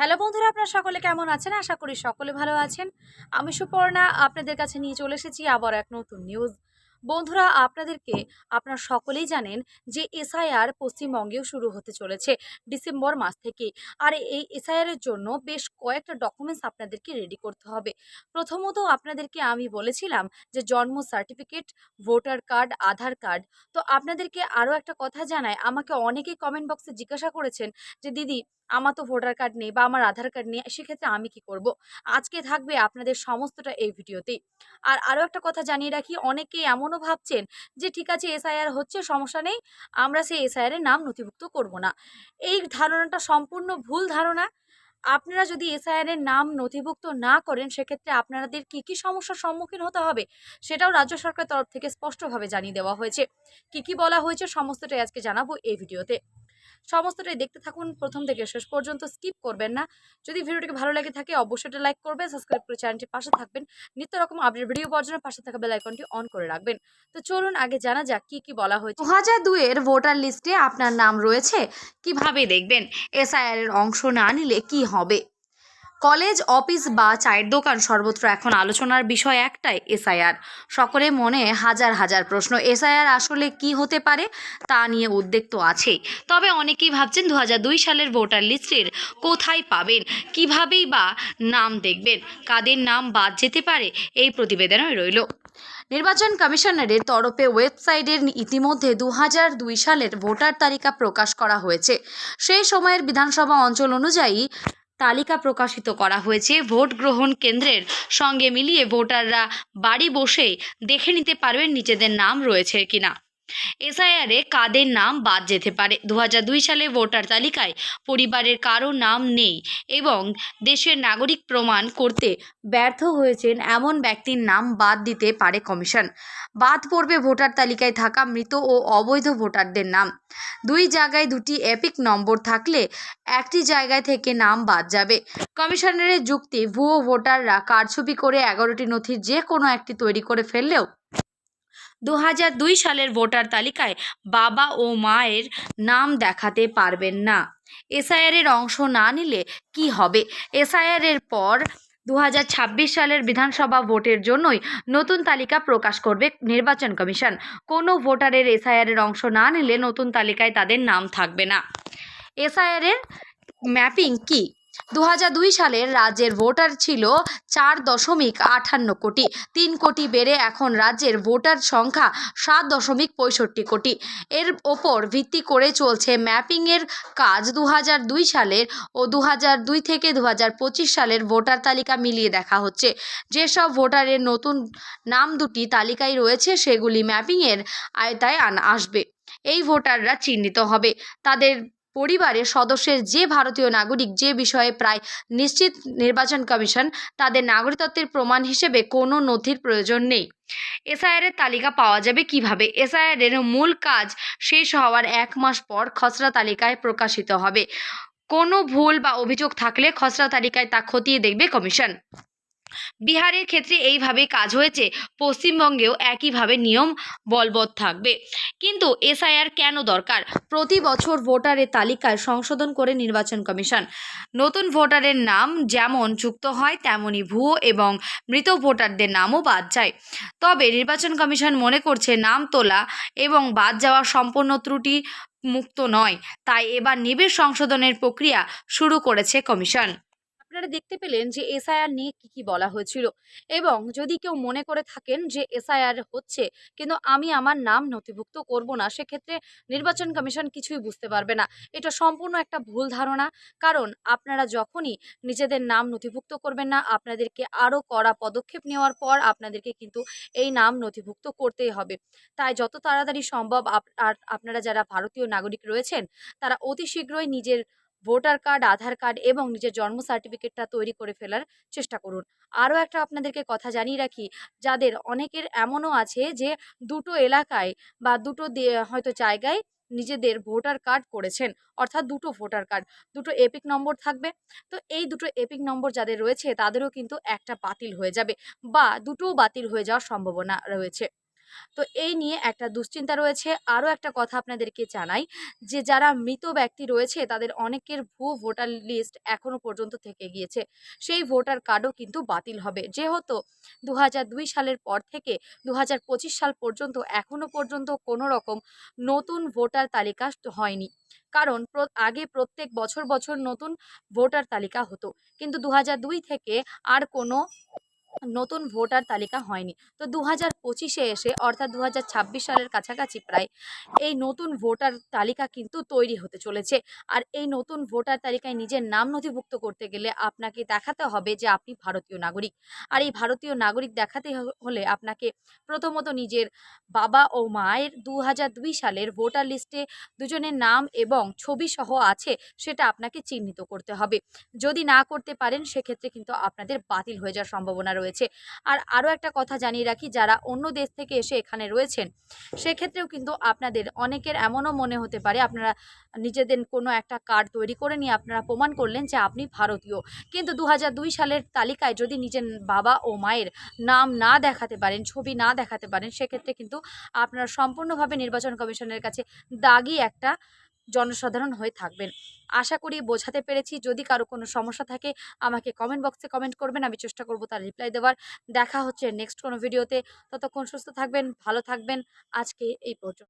Hello বন্ধুরা, আপনারা সকলে কেমন আছেন? আশা করি সকলে ভালো আছেন। আমি সুপর্ণা, আপনাদের কাছে নিয়ে চলে এসেছি আবার এক নতুন নিউজ বন্ধুরা, আপনাদেরকে, আপনারা সকলেই জানেন যে এসআইআর পশ্চিমবঙ্গেও শুরু হতে চলেছে ডিসেম্বর মাস থেকে আর এই এসআইআর এর জন্য বেশ কয়েকটা ডকুমেন্টস আপনাদেরকে রেডি করতে হবে। প্রথমত আপনাদেরকে আমি বলেছিলাম যে জন্ম certificate voter card Aadhaar card তো আপনাদেরকে আরও একটা কথা জানাই, আমাকে অনেকেই কমেন্ট বক্সে জিজ্ঞাসা করেছেন যে, দিদি, আমার তো ভোটার কার্ড নেই বা আমার আধার কার্ড নেই, সেক্ষেত্রে আমি কি করব? আজকে থাকবে আপনাদের সমস্তটা এই ভিডিওতেই আর আরও একটা কথা জানিয়ে রাখি, অনেকেই এমনও ভাবছেন যে, ঠিক আছে, এসআইআর হচ্ছে, সমস্যা নেই, আমরা সেই এসআইআরের নাম নথিভুক্ত করব না। এই ধারণাটা সম্পূর্ণ ভুল ধারণা। আপনারা যদি এসআইআরের নাম নথিভুক্ত না করেন, সেক্ষেত্রে আপনাদের কি কি সমস্যার সম্মুখীন হতে হবে? সেটাও রাজ্য সরকারের তরফ থেকে স্পষ্টভাবে জানিয়ে দেওয়া হয়েছে। কি কি বলা হয়েছে, সমস্তটাই আজকে জানাব এই ভিডিওতে। সমস্তটাই দেখতে থাকুন। প্রথম থেকে শেষ পর্যন্ত স্কিপ করবেন না। যদি ভিডিওটিকে ভালো লাগে থাকে, অবশ্যই এটা লাইক করবেন সাবস্ক্রাইব করে চ্যানেলটির পাশে থাকবেন। নিত্য রকম আপডেট ভিডিও পাওয়ার জন্য পাশে থাকা বেল আইকনটি অন করে রাখবেন। তো চলুন আগে জানা যাক কি কি বলা হয়েছে। দু হাজার দুয়ের ভোটার লিস্টে আপনার নাম রয়েছে, কীভাবে দেখবেন? এসআইআর এর অংশ না নিলে কি হবে? কলেজ, অফিস বা চায়ের দোকান সর্বত্র এখন আলোচনার বিষয় একটাই, এসআইআর। সকলে মনে হাজার হাজার প্রশ্ন, এসআইআর আসলে কি হতে পারে তা নিয়ে উদ্বেগ তো আছেই। তবে অনেকেই ভাবছেন দু হাজার দুই সালের ভোটার লিস্টের কোথায় পাবেন, কিভাবেই বা নাম দেখবেন, কাদের নাম বাদ যেতে পারে, এই প্রতিবেদনে রইল। নির্বাচন কমিশনারের তরফে ওয়েবসাইটের ইতিমধ্যে দু দুই সালের ভোটার তালিকা প্রকাশ করা হয়েছে। সেই সময়ের বিধানসভা অঞ্চল অনুযায়ী তালিকা প্রকাশিত করা হয়েছে। ভোট গ্রহণ কেন্দ্রের সঙ্গে মিলিয়ে ভোটাররা বাড়ি বসে দেখে নিতে পারবেন, নিজেদের নাম রয়েছে কিনা। এসআইআরে কাদের নাম বাদ যেতে পারে? দু হাজার দুই সালে ভোটার তালিকায় পরিবারের কারও নাম নেই এবং দেশের নাগরিক প্রমাণ করতে ব্যর্থ হয়েছেন এমন ব্যক্তির নাম বাদ দিতে পারে কমিশন। বাদ পড়বে ভোটার তালিকায় থাকা মৃত ও অবৈধ ভোটারদের নাম। দুই জায়গায় দুটি এপিক নম্বর থাকলে একটি জায়গায় থেকে নাম বাদ যাবে। কমিশনারের যুক্তি, ভুয়ো ভোটাররা কারছবি করে এগারোটি নথির যে কোনো একটি তৈরি করে ফেললেও দু সালের ভোটার তালিকায় বাবা ও মায়ের নাম দেখাতে পারবেন না। এসআইআর এর অংশ না নিলে কি হবে? এসআইআরের পর দু হাজার ছাব্বিশ সালের বিধানসভা ভোটের জন্যই নতুন তালিকা প্রকাশ করবে নির্বাচন কমিশন। কোনো ভোটারের এসআইআরের অংশ না নিলে নতুন তালিকায় তাদের নাম থাকবে না। এসআইআরের ম্যাপিং কি? দু সালের রাজ্যের ভোটার ছিল চার দশমিক আটান্ন কোটি। তিন কোটি বেড়ে এখন রাজ্যের ভোটার সংখ্যা সাত দশমিক পঁয়ষট্টি কোটি। এর ওপর ভিত্তি করে চলছে ম্যাপিংয়ের কাজ দু দুই সালের ও দু দুই থেকে দু সালের ভোটার তালিকা মিলিয়ে দেখা হচ্ছে। যেসব ভোটারের নতুন নাম দুটি তালিকায় রয়েছে সেগুলি ম্যাপিংয়ের আয়তায় আন, আসবে। এই ভোটাররা চিহ্নিত হবে। তাদের পরিবারের সদস্যের যে ভারতীয় নাগরিক যে বিষয়ে প্রায় নিশ্চিত নির্বাচন কমিশন তাদের নাগরিকত্বের প্রমাণ হিসেবে কোনো নথির প্রয়োজন নেই। এসআইআরের তালিকা পাওয়া যাবে কীভাবে? এসআইআর এর মূল কাজ শেষ হওয়ার এক মাস পর খসড়া তালিকায় প্রকাশিত হবে। কোনো ভুল বা অভিযোগ থাকলে খসড়া তালিকায় তা খতিয়ে দেখবে কমিশন। বিহারের ক্ষেত্রে এইভাবে কাজ হয়েছে, পশ্চিমবঙ্গেও একইভাবে নিয়ম বলবৎ থাকবে। কিন্তু এসআইআর কেন দরকার? প্রতি বছর ভোটারের তালিকায় সংশোধন করে নির্বাচন কমিশন। নতুন ভোটারের নাম যেমন যুক্ত হয়, তেমনই ভুয়ো এবং মৃত ভোটারদের নামও বাদ যায়। তবে নির্বাচন কমিশন মনে করছে নাম তোলা এবং বাদ যাওয়া সম্পূর্ণ ত্রুটি মুক্ত নয়। তাই এবার নিবিড় সংশোধনের প্রক্রিয়া শুরু করেছে কমিশন। আপনারা দেখতে পেলেন যে এসআইআর নিয়ে কি কি বলা হয়েছিল। এবং যদি কেউ মনে করে থাকেন যে এসআইআর হচ্ছে, কিন্তু আমি আমার নাম নথিভুক্ত করব না, সেক্ষেত্রে নির্বাচন কমিশন কিছুই বুঝতে পারবে না। এটা সম্পূর্ণ একটা ভুল ধারণা। কারণ আপনারা যখনই নিজেদের নাম নথিভুক্ত করবেন না, আপনাদেরকে আরও কড়া পদক্ষেপ নেওয়ার পর আপনাদেরকে কিন্তু এই নাম নথিভুক্ত করতেই হবে। তাই যত তাড়াতাড়ি সম্ভব আপনারা যারা ভারতীয় নাগরিক রয়েছেন, তারা অতি শীঘ্রই নিজের ভোটার কার্ড আধার কার্ড এবং নিজের জন্ম সার্টিফিকেটটা তৈরি করে ফেলার চেষ্টা করুন। আরও একটা আপনাদেরকে কথা জানিয়ে রাখি, যাদের অনেকের এমনও আছে যে দুটো এলাকায় বা দুটো হয়তো জায়গায় নিজেদের ভোটার কার্ড করেছেন, অর্থাৎ দুটো ভোটার কার্ড দুটো এপিক নম্বর থাকবে। তো এই দুটো এপিক নম্বর যাদের রয়েছে, তাদেরও কিন্তু একটা বাতিল হয়ে যাবে বা দুটোও বাতিল হয়ে যাওয়ার সম্ভাবনা রয়েছে। তো এই নিয়ে একটা দুশ্চিন্তা রয়েছে। আরও একটা কথা আপনাদেরকে জানাই যে, যারা মৃত ব্যক্তি রয়েছে, তাদের অনেকের ভুয়ো ভোটার লিস্ট এখনও পর্যন্ত থেকে গিয়েছে। সেই ভোটার কার্ডও কিন্তু বাতিল হবে। যেহেতু দু সালের পর থেকে দু হাজার পঁচিশ সাল পর্যন্ত এখনও পর্যন্ত কোনো রকম নতুন ভোটার তালিকা হয়নি। কারণ আগে প্রত্যেক বছর বছর নতুন ভোটার তালিকা হতো। কিন্তু দু থেকে আর কোনো নতুন ভোটার তালিকা হয়নি। তো দু হাজার পঁচিশে এসে, অর্থাৎ দু হাজার ছাব্বিশ সালের কাছাকাছি প্রায়, এই নতুন ভোটার তালিকা কিন্তু তৈরি হতে চলেছে। আর এই নতুন ভোটার তালিকায় নিজের নাম নথিভুক্ত করতে গেলে আপনাকে দেখাতে হবে যে আপনি ভারতীয় নাগরিক। আর এই ভারতীয় নাগরিক দেখাতে হলে আপনাকে প্রথমত নিজের বাবা ও মায়ের দু হাজার দুই সালের ভোটার লিস্টে দুজনের নাম এবং ছবি সহ আছে, সেটা আপনাকে চিহ্নিত করতে হবে। যদি না করতে পারেন, সেক্ষেত্রে কিন্তু আপনাদের বাতিল হয়ে যাওয়ার সম্ভাবনা রয়েছে। আর আরও একটা কথা জানিয়ে রাখি, যারা অন্য দেশ থেকে এসে এখানে রয়েছেন, সেক্ষেত্রেও কিন্তু আপনাদের অনেকের এমনও মনে হতে পারে, আপনারা নিজেদের কোনো একটা কার্ড তৈরি করে নিয়ে আপনারা প্রমাণ করলেন যে আপনি ভারতীয়। কিন্তু দু সালের তালিকায় যদি নিজের বাবা ও মায়ের নাম না দেখাতে পারেন, ছবি না দেখাতে পারেন, সেক্ষেত্রে কিন্তু আপনারা সম্পূর্ণভাবে নির্বাচন কমিশনের কাছে দাগি একটা জনসাধারণ হয়ে থাকবেন। আশা করি বোঝাতে পেরেছি। যদি কারও কোনো সমস্যা থাকে, আমাকে কমেন্ট বক্সে কমেন্ট করবেন। আমি চেষ্টা করব তার রিপ্লাই দেওয়ার। দেখা হচ্ছে নেক্সট কোনো ভিডিওতে ততক্ষণ সুস্থ থাকবেন, ভালো থাকবেন। আজকে এই পর্যন্ত।